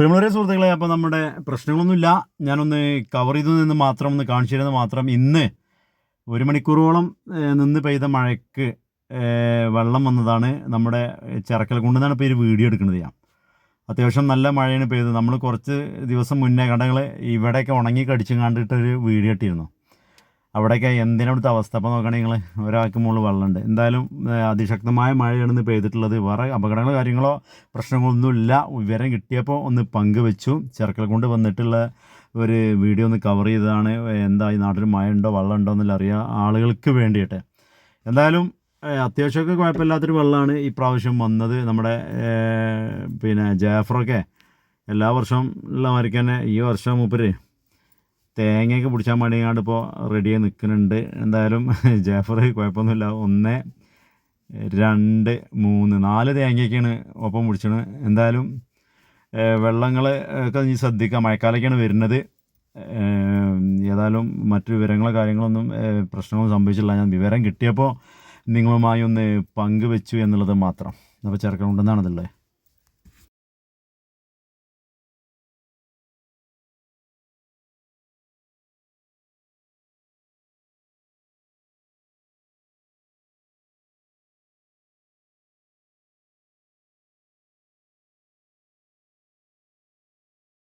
പ്രിയമുള്ളവരെ സുഹൃത്തുക്കളെ അപ്പോൾ നമ്മുടെ പ്രശ്നങ്ങളൊന്നുമില്ല. ഞാനൊന്ന് കവർ ചെയ്തു നിന്ന് മാത്രം ഒന്ന് കാണിച്ചു തരുന്നത് മാത്രം ഇന്ന് ഒരു മണിക്കൂറോളം നിന്ന് പെയ്ത മഴയ്ക്ക് വെള്ളം വന്നതാണ്. നമ്മുടെ ചിറക്കൽ കൊണ്ടെന്നാണ് ഇപ്പോൾ ഒരു വീഡിയോ എടുക്കുന്നത് ഞാൻ. അത്യാവശ്യം നല്ല മഴയാണ് പെയ്തത്. നമ്മൾ കുറച്ച് ദിവസം മുന്നേ കണ്ടങ്ങൾ ഇവിടെയൊക്കെ ഉണങ്ങി കടിച്ചും കണ്ടിട്ടൊരു വീഡിയോ ഇട്ടിരുന്നു. അവിടെയൊക്കെ എന്തിനാ അവസ്ഥ? അപ്പോൾ നോക്കുകയാണെങ്കിൽ നിങ്ങൾ ഒരാൾക്ക് മുകളിൽ വെള്ളമുണ്ട്. എന്തായാലും അതിശക്തമായ മഴയാണ് ഇന്ന് പെയ്തിട്ടുള്ളത്. വേറെ അപകടങ്ങളോ കാര്യങ്ങളോ പ്രശ്നങ്ങളൊന്നുമില്ല. വിവരം കിട്ടിയപ്പോൾ ഒന്ന് പങ്കുവെച്ചു. ചെറുക്കൽ കൊണ്ട് വന്നിട്ടുള്ള ഒരു വീഡിയോ ഒന്ന് കവർ ചെയ്തതാണ്. എന്താ ഈ നാട്ടിൽ മഴ ഉണ്ടോ വെള്ളം ഉണ്ടോ എന്നുള്ള അറിയാം ആളുകൾക്ക് വേണ്ടിയിട്ട്. എന്തായാലും അത്യാവശ്യമൊക്കെ കുഴപ്പമില്ലാത്തൊരു വെള്ളമാണ് ഈ പ്രാവശ്യം വന്നത്. നമ്മുടെ പിന്നെ ജാഫറൊക്കെ എല്ലാ വർഷവും ഉള്ള തന്നെ ഈ വർഷം മൂപ്പര് തേങ്ങയൊക്കെ പിടിച്ചാൽ മടിയാണ്ട് ഇപ്പോൾ റെഡിയായി നിൽക്കുന്നുണ്ട്. എന്തായാലും ജാഫർ കുഴപ്പമൊന്നുമില്ല. ഒന്ന് രണ്ട് മൂന്ന് നാല് തേങ്ങയൊക്കെയാണ് ഒപ്പം പിടിച്ചത്. എന്തായാലും വെള്ളങ്ങൾ ഒക്കെ നീ ശ്രദ്ധിക്കുക. മഴക്കാലൊക്കെയാണ് വരുന്നത്. ഏതായാലും മറ്റു വിവരങ്ങളോ കാര്യങ്ങളൊന്നും പ്രശ്നങ്ങളൊന്നും സംഭവിച്ചില്ല ഞാൻ വിവരം കിട്ടിയപ്പോൾ നിങ്ങളുമായി ഒന്ന് പങ്കുവെച്ചു എന്നുള്ളത് മാത്രം. അപ്പോൾ ചെറുക്കൻ ഉണ്ടെന്നാണ് ഇതുള്ളത്.